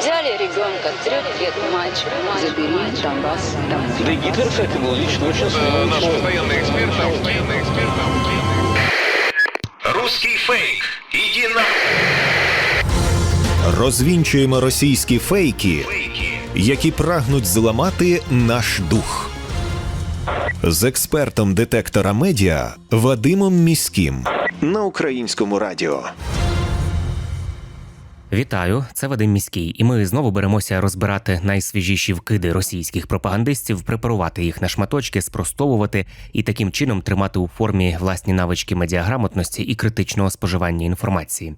Взяли ребенка, трех лет мальчик, забери Донбасс домой. Да и Гитлер, кстати, был лично очень Э, смелый Наш человек. постоянный эксперт, наш постоянный эксперт. Русский фейк. Иди на Розвінчуємо російські фейки, які прагнуть зламати наш дух. З експертом детектора медіа Вадимом Міським на українському радіо. Вітаю, це Вадим Міський, і ми знову беремося розбирати найсвіжіші вкиди російських пропагандистів, препарувати їх на шматочки, спростовувати і таким чином тримати у формі власні навички медіаграмотності і критичного споживання інформації.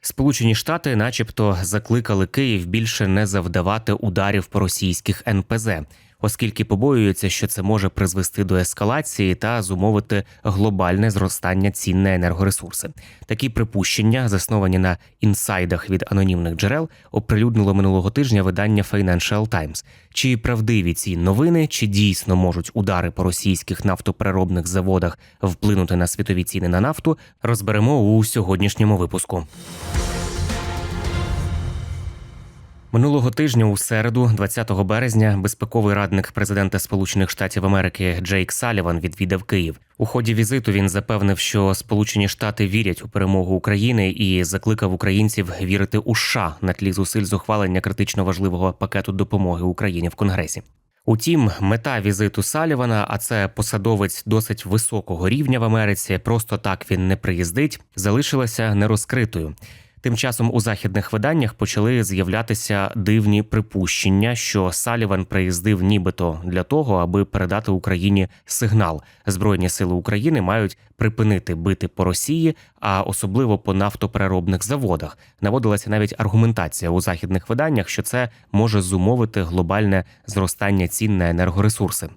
Сполучені Штати, начебто, закликали Київ більше не завдавати ударів по російських НПЗ, оскільки побоюються, що це може призвести до ескалації та зумовити глобальне зростання цін на енергоресурси. Такі припущення, засновані на інсайдах від анонімних джерел, оприлюднило минулого тижня видання Financial Times. Чи правдиві ці новини, чи дійсно можуть удари по російських нафтопереробних заводах вплинути на світові ціни на нафту, розберемо у сьогоднішньому випуску. Минулого тижня, у середу, 20 березня, безпековий радник президента Сполучених Штатів Америки Джейк Саліван відвідав Київ. У ході візиту він запевнив, що Сполучені Штати вірять у перемогу України і закликав українців вірити у США на тлі зусиль з ухвалення критично важливого пакету допомоги Україні в Конгресі. Утім, мета візиту Салівана, а це посадовець досить високого рівня в Америці, просто так він не приїздить, залишилася нерозкритою. Тим часом у західних виданнях почали з'являтися дивні припущення, що Саліван приїздив нібито для того, аби передати Україні сигнал. Збройні сили України мають припинити бити по Росії, а особливо по нафтопереробних заводах. Наводилася навіть аргументація у західних виданнях, що це може зумовити глобальне зростання цін на енергоресурси.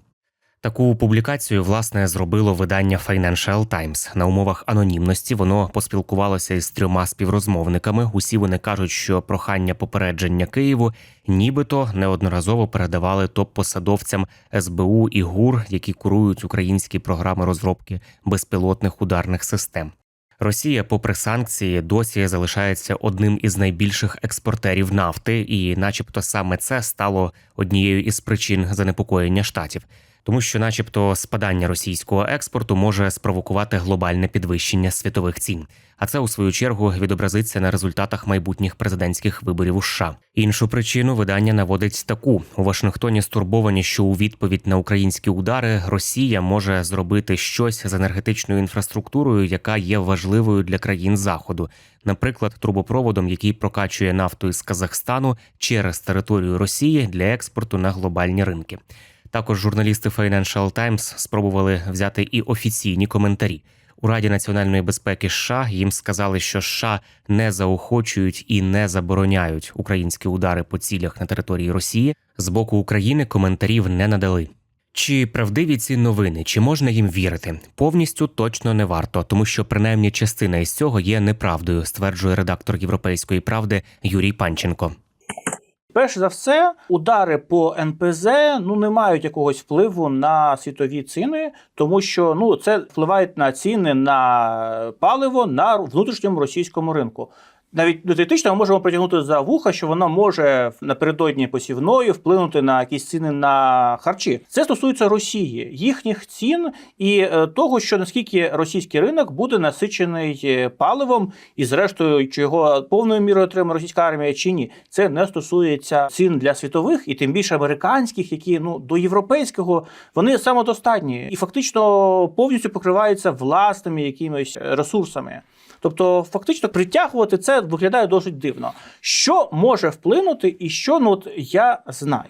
Таку публікацію власне зробило видання Financial Times. На умовах анонімності воно поспілкувалося із трьома співрозмовниками. Усі вони кажуть, що прохання попередження Києву нібито неодноразово передавали топ-посадовцям СБУ і ГУР, які курують українські програми розробки безпілотних ударних систем. Росія, попри санкції, досі залишається одним із найбільших експортерів нафти, і, начебто, саме це стало однією із причин занепокоєння штатів тому що, начебто, спадання російського експорту може спровокувати глобальне підвищення світових цін. А це у свою чергу відобразиться на результатах майбутніх президентських виборів у США. Іншу причину видання наводить таку: у Вашингтоні стурбовані, що у відповідь на українські удари Росія може зробити щось з енергетичною інфраструктурою, яка є важливою для країн заходу, наприклад, трубопроводом, який прокачує нафту із Казахстану через територію Росії для експорту на глобальні ринки. Також журналісти Financial Times спробували взяти і офіційні коментарі. У Раді національної безпеки США їм сказали, що США не заохочують і не забороняють українські удари по цілях на території Росії. З боку України коментарів не надали. Чи правдиві ці новини, чи можна їм вірити? Повністю точно не варто, тому що принаймні частина із цього є неправдою, стверджує редактор Європейської правди Юрій Панченко. Перш за все, удари по НПЗ ну не мають якогось впливу на світові ціни, тому що ну це впливає на ціни на паливо на внутрішньому російському ринку. Навіть ну, теоретично ми можемо притягнути за вуха, що вона може напередодні посівної вплинути на якісь ціни на харчі. Це стосується Росії, їхніх цін і е, того, що наскільки російський ринок буде насичений е, паливом, і зрештою, чи його повною мірою отримає російська армія чи ні, це не стосується цін для світових і тим більше американських, які ну до європейського вони самодостатні і фактично повністю покриваються власними якимись ресурсами. Тобто, фактично притягувати це виглядає досить дивно. Що може вплинути, і що ну от я знаю.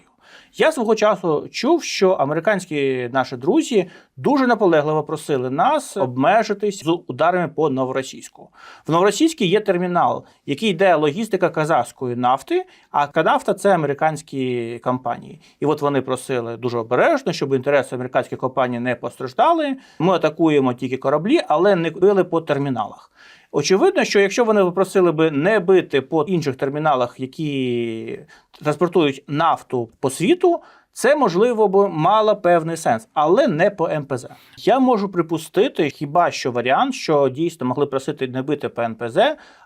Я свого часу чув, що американські наші друзі дуже наполегливо просили нас обмежитись з ударами по новоросійську. В новоросійській є термінал, який йде логістика казахської нафти, а Канафта це американські компанії. І от вони просили дуже обережно, щоб інтереси американських компаній не постраждали. Ми атакуємо тільки кораблі, але не били по терміналах. Очевидно, що якщо вони попросили би не бити по інших терміналах, які транспортують нафту по світу, це можливо б мало певний сенс, але не по МПЗ. Я можу припустити хіба що варіант, що дійсно могли просити не бити по НПЗ,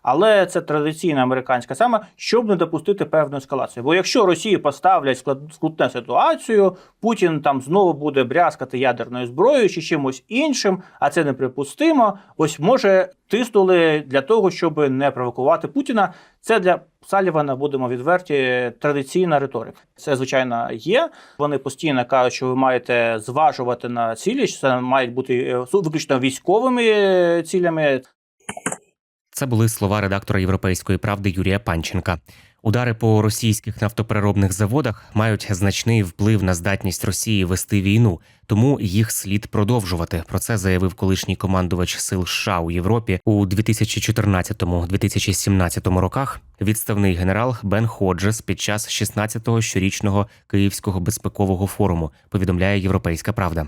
але це традиційна американська саме, щоб не допустити певну ескалацію. Бо якщо Росію поставлять склад- скрутну ситуацію, Путін там знову буде брязкати ядерною зброєю чи чимось іншим, а це неприпустимо. Ось може тиснули для того, щоб не провокувати Путіна. Це для Салівана, будемо відверті, традиційна риторика. Це звичайно є. Вони постійно кажуть, що ви маєте зважувати на цілі, що це мають бути е, виключно військовими е, цілями. Це були слова редактора Європейської правди Юрія Панченка. Удари по російських нафтопереробних заводах мають значний вплив на здатність Росії вести війну, тому їх слід продовжувати. Про це заявив колишній командувач сил США у Європі у 2014-2017 роках. Відставний генерал Бен Ходжес під час 16-го щорічного Київського безпекового форуму. Повідомляє Європейська Правда.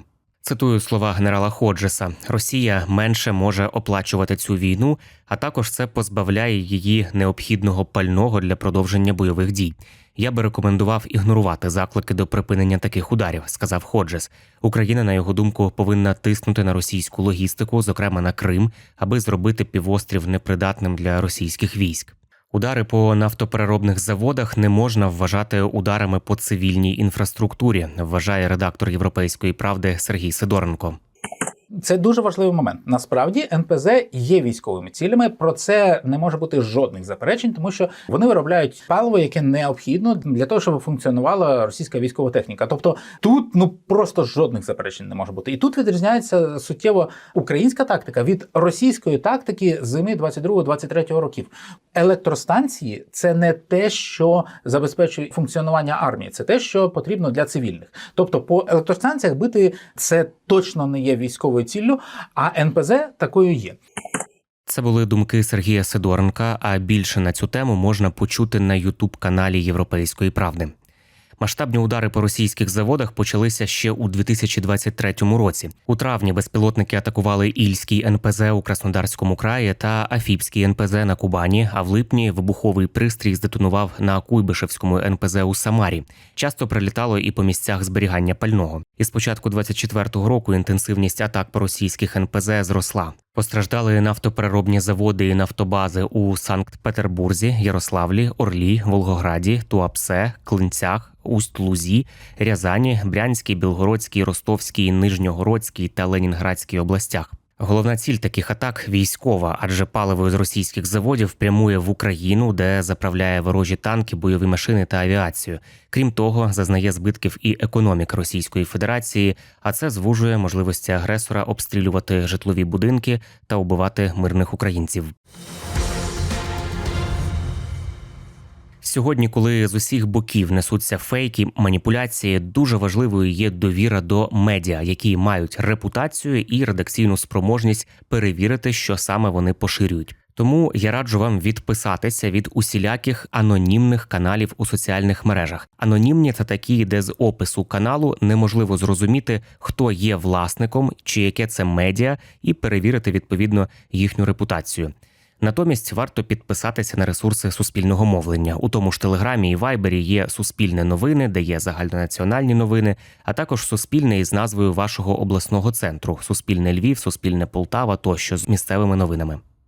Цитую слова генерала Ходжеса: Росія менше може оплачувати цю війну, а також це позбавляє її необхідного пального для продовження бойових дій. Я би рекомендував ігнорувати заклики до припинення таких ударів, сказав Ходжес. Україна, на його думку, повинна тиснути на російську логістику, зокрема на Крим, аби зробити півострів непридатним для російських військ. Удари по нафтопереробних заводах не можна вважати ударами по цивільній інфраструктурі, вважає редактор Європейської правди Сергій Сидоренко. Це дуже важливий момент. Насправді НПЗ є військовими цілями. Про це не може бути жодних заперечень, тому що вони виробляють паливо, яке необхідно для того, щоб функціонувала російська військова техніка. Тобто тут ну просто жодних заперечень не може бути. І тут відрізняється суттєво українська тактика від російської тактики зими 22-23 років. Електростанції це не те, що забезпечує функціонування армії, це те, що потрібно для цивільних. Тобто, по електростанціях бити це точно не є військовою ціллю, а НПЗ такою є. Це були думки Сергія Сидоренка. А більше на цю тему можна почути на Ютуб каналі Європейської правди. Масштабні удари по російських заводах почалися ще у 2023 році. У травні безпілотники атакували Ільський НПЗ у Краснодарському краї та Афіпський НПЗ на Кубані. А в липні вибуховий пристрій здетонував на Куйбишевському НПЗ у Самарі. Часто прилітало і по місцях зберігання пального. І з початку 24-го року інтенсивність атак по російських НПЗ зросла. Постраждали нафтопереробні заводи і нафтобази у Санкт-Петербурзі, Ярославлі, Орлі, Волгограді, Туапсе, Клинцях, Усть-Лузі, Рязані, Брянській, Білгородській, Ростовській, Нижньогородській та Ленінградській областях. Головна ціль таких атак військова, адже паливо з російських заводів прямує в Україну, де заправляє ворожі танки, бойові машини та авіацію. Крім того, зазнає збитків і економіка Російської Федерації, а це звужує можливості агресора обстрілювати житлові будинки та убивати мирних українців. Сьогодні, коли з усіх боків несуться фейки, маніпуляції, дуже важливою є довіра до медіа, які мають репутацію і редакційну спроможність перевірити, що саме вони поширюють. Тому я раджу вам відписатися від усіляких анонімних каналів у соціальних мережах. Анонімні це такі, де з опису каналу неможливо зрозуміти, хто є власником чи яке це медіа, і перевірити відповідно їхню репутацію. Натомість варто підписатися на ресурси суспільного мовлення. У тому ж телеграмі і вайбері є суспільне новини, де є загальнонаціональні новини, а також суспільне із назвою вашого обласного центру Суспільне Львів, Суспільне Полтава тощо з місцевими новинами.